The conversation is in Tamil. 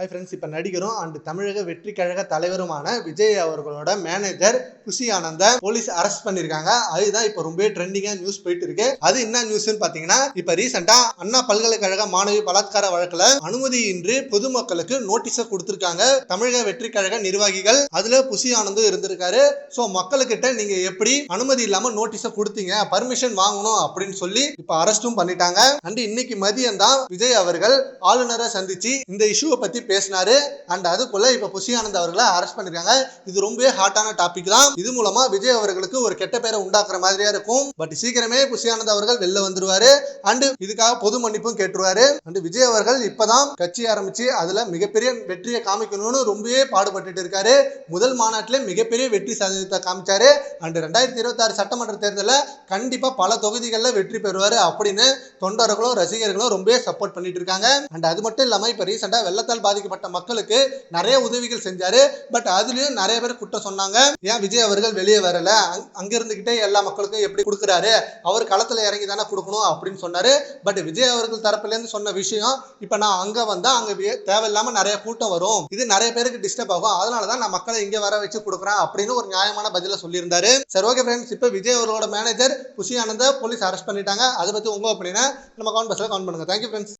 ஹாய் ஃப்ரெண்ட்ஸ் இப்போ நடிகரும் அண்ட் தமிழக வெற்றி கழக தலைவருமான விஜய் அவர்களோட மேனேஜர் குஷி ஆனந்த போலீஸ் அரெஸ்ட் பண்ணிருக்காங்க. அதுதான் இப்போ ரொம்ப ட்ரெண்டிங்காக நியூஸ் போயிட்டு இருக்கு. அது என்ன நியூஸ்னு பார்த்தீங்கன்னா இப்போ ரீசெண்டாக அண்ணா பல்கலைக்கழக மாணவி பலாத்கார வழக்கில் அனுமதியின்றி பொதுமக்களுக்கு நோட்டீஸை கொடுத்துருக்காங்க தமிழக வெற்றி கழக நிர்வாகிகள். அதில் புசி ஆனந்தும் இருந்திருக்காரு. ஸோ மக்களுக்கிட்ட நீங்கள் எப்படி அனுமதி இல்லாமல் நோட்டீஸை கொடுத்தீங்க? பர்மிஷன் வாங்கணும் அப்படின்னு சொல்லி இப்போ அரெஸ்ட்டும் பண்ணிட்டாங்க. அண்ட் இன்னைக்கு மதியம் தான் விஜய் அவர்கள் ஆளுநரை சந்திச்சு இந்த இஷ்யூவை பற்றி பேசினாரு. அண்ட் அதுக்குள்ள இப்ப புஷி ஆனந்த் அவர்களை அரெஸ்ட் பண்ணிருக்காங்க. இது ரொம்பவே ஹாட்டான டாபிக் தான். இது மூலமா விஜய் அவர்களுக்கு ஒரு கெட்ட பேரை உண்டாக்குற மாதிரியா இருக்கும். பட் சீக்கிரமே புஷி ஆனந்த் அவர்கள் வெளில வந்துருவாரு. அண்ட் இதுக்காக பொது மன்னிப்பும் கேட்டுருவாரு. அண்ட் விஜய் அவர்கள் இப்பதான் கட்சி ஆரம்பிச்சு அதுல மிகப்பெரிய வெற்றியை காமிக்கணும்னு ரொம்பவே பாடுபட்டுட்டு இருக்காரு. முதல் மாநாட்டிலே மிகப்பெரிய வெற்றி சாதனத்தை காமிச்சாரு. அண்ட் ரெண்டாயிரத்தி இருபத்தி ஆறு சட்டமன்ற தேர்தலில் கண்டிப்பா பல தொகுதிகளில் வெற்றி பெறுவாரு அப்படின்னு தொண்டர்களும் ரசிகர்களும் ரொம்பவே சப்போர்ட் பண்ணிட்டு இருக்காங்க. அண்ட் அது மட்டும் இல்லாம இப்ப ரீசெண்டா வெள்ளத்தால் பாதிக்கப்பட்ட மக்களுக்கு நிறைய உதவிகள் செஞ்சாரு. பட் அதுலயும் நிறைய பேர் குற்றம் சொன்னாங்க. ஏன் விஜய் அவர்கள் வெளியே வரல? அங்க- இருந்துகிட்டே எல்லா மக்களுக்கும் எப்படி கொடுக்குறாரு? அவர் களத்துல இறங்கி தானே கொடுக்கணும் அப்படின்னு சொன்னாரு. பட் விஜய் அவர்கள் தரப்புல இருந்து சொன்ன விஷயம் இப்ப நான் அங்க வந்தா அங்க தேவையில்லாம நிறைய கூட்டம் வரும். இது நிறைய பேருக்கு டிஸ்டர்ப் ஆகும். அதனாலதான் நான் மக்களை இங்க வர வச்சு கொடுக்குறேன் அப்படின்னு ஒரு நியாயமான பதில சொல்லியிருந்தாரு. சரி ஓகே ஃப்ரெண்ட்ஸ் இப்போ விஜய் அவர்களோட manager Bussy Anand police arrest பண்ணிட்டாங்க. அதை பத்தி உங்க அப்படின்னா நம்ம கவுண்ட் பஸ்ல கவுண்ட் பண்ணுங்க. Thank you friends